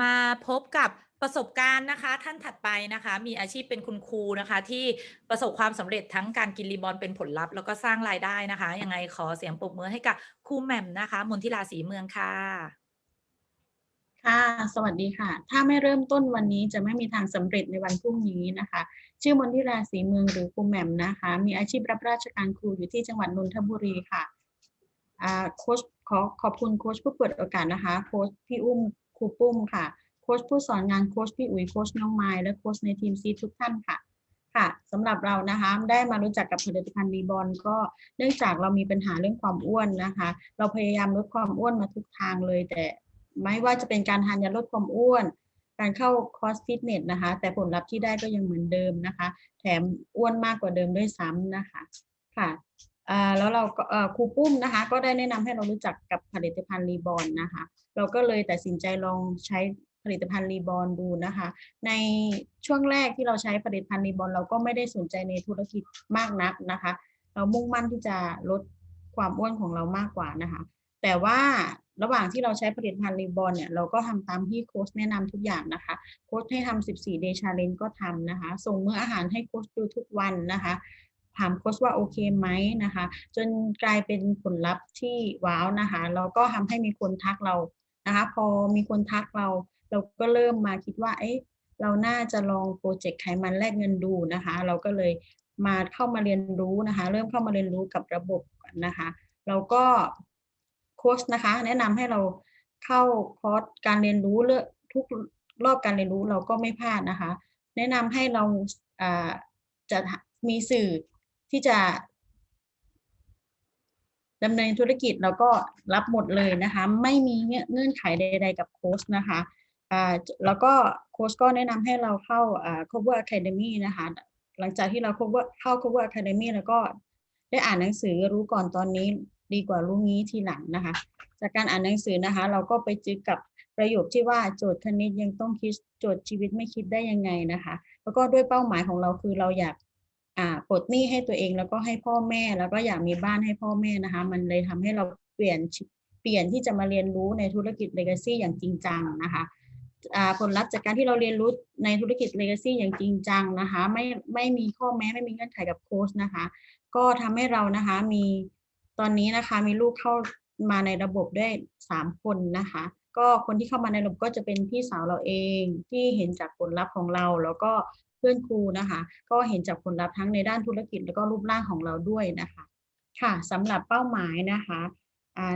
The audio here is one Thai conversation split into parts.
มาพบกับประสบการณ์นะคะ ท่านถัดไปนะคะ มีอาชีพเป็นคุณครูนะคะ ที่ประสบความสำเร็จทั้งการกินรีบอลเป็นผลลัพธ์แล้วก็สร้างรายได้นะคะยังไงขอเสียงปรบมือให้กับครูแหม่มนะคะมนทิลาศรีเมืองค่ะ ค่ะ สวัสดีค่ะ ถ้าไม่เริ่มต้นวันนี้จะไม่มีทางสำเร็จในวันพรุ่งนี้นะคะ ชื่อมนทิราศรีเมืองหรือครูแหม่มนะคะ มีอาชีพรับราชการครูอยู่ที่จังหวัดนนทบุรีค่ะ โค้ชขอขอบคุณโค้ชผู้เปิดโอกาสนะคะ โค้ชพี่อุ้มครูปุ้มค่ะ โค้ชผู้สอนงานโค้ชพี่อุ๋ยโค้ชน้องไม้และโค้ชในทีมซีทุกท่านค่ะ ค่ะสำหรับเรานะคะได้มารู้จักกับผลิตภัณฑ์รีบอลก็เนื่องจากเรามีปัญหาเรื่องความอ้วนนะคะ เราพยายามลดความอ้วนมาทุกทางเลย แต่ไม่ว่าจะเป็นการทานยาลดความอ้วน การเข้าคอร์สฟิตเนสนะคะ แต่ผลลัพธ์ที่ได้ก็ยังเหมือนเดิมนะคะ แถมอ้วนมากกว่าเดิมด้วยซ้ำนะคะ ค่ะ แล้วเราก็ครูปุ้มนะคะ ก็ได้แนะนำให้เรารู้จักกับผลิตภัณฑ์รีบอลนะคะ เราก็เลยตัดสินใจลองใช้ผลิตภัณฑ์รีบอลดูนะคะ ในช่วงแรกที่เราใช้ผลิตภัณฑ์รีบอลเราก็ไม่ได้สนใจในธุรกิจมากนักนะคะ เรามุ่งมั่นที่จะลดความอ้วนของเรามากกว่านะคะ แต่ว่าระหว่างที่เราใช้ผลิตภัณฑ์รีบอลเนี่ยเราก็ทำตามที่โค้ชแนะนำทุกอย่างนะคะ โค้ชให้ทำ14 day challenge ก็ทำนะคะ ส่งมื้ออาหารให้โค้ชดูทุกวันนะคะ ถามโค้ชว่าโอเคไหมนะคะ จนกลายเป็นผลลัพธ์ที่ว้าวนะคะเราก็ทำให้มีคนทักเรานะคะ พอมีคนทักเรา เราก็เริ่มมาคิดว่าเอ๊ะเราน่าจะลองโปรเจกต์ไขมันแลกเงินดูนะคะ เราก็เลยมาเข้ามาเรียนรู้นะคะ เริ่มเข้ามาเรียนรู้กับระบบนะคะ เราก็โค้ชนะคะ แนะนำให้เราเข้าคอร์สการเรียนรู้เลือกทุกรอบการเรียนรู้เราก็ไม่พลาดนะคะ แนะนำให้เราจะมีสื่อ ที่จะดำเนินธุรกิจเราก็รับหมดเลยนะคะ ไม่มีเงื่อนไขใด ๆ กับโค้ชนะคะแล้วก็โค้ชก็แนะนำให้เราเข้า cover academy นะคะ หลังจากที่เรา cover เข้า cover academy แล้วก็ได้อ่านหนังสือรู้ก่อนตอนนี้ดีกว่ารู้งี้ทีหลังนะคะ จากการอ่านหนังสือนะคะ เราก็ไปเจอกับประโยคที่ว่าโจทย์คณิตยังต้องคิดโจทย์ชีวิตไม่คิดได้ยังไงนะคะ แล้วก็ด้วยเป้าหมายของเราคือเราอยาก ปลดหนี้ให้ตัวเองแล้วก็ให้พ่อแม่แล้วก็อยากมีบ้านให้พ่อแม่นะคะ มันเลยทำให้เราเปลี่ยนเปลี่ยนที่จะมาเรียนรู้ในธุรกิจ Legacy อย่างจริงจังนะคะผลลัพธ์จากการที่เราเรียนรู้ในธุรกิจ Legacy อย่างจริงจังนะคะ ไม่ไม่มีข้อแม้ไม่มีเงื่อนไขกับโค้ชนะคะ ก็ทำให้เรานะคะมีตอนนี้นะคะมีลูกเข้ามาในระบบได้สามคนนะคะ ก็คนที่เข้ามาในระบบก็จะเป็นพี่สาวเราเองที่เห็นจากผลลัพธ์ของเรา แล้วก็เพื่อนครูนะคะ ก็เห็นจากผลลัพธ์ทั้งในด้านธุรกิจแล้วก็รูปร่างของเราด้วยนะคะ ค่ะสำหรับเป้าหมายนะคะ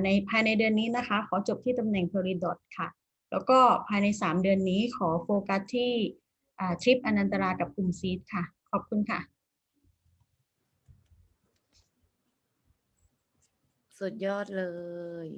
ในภายในเดือนนี้นะคะ ขอจบที่ตำแหน่ง p e r i d o t ค่ะ แล้วก็ภายใน 3 เดือนนี้ขอโฟกัสที่ทริปอนันตรากับกลุ่มซีดค่ะ ขอบคุณค่ะ สุดยอดเลย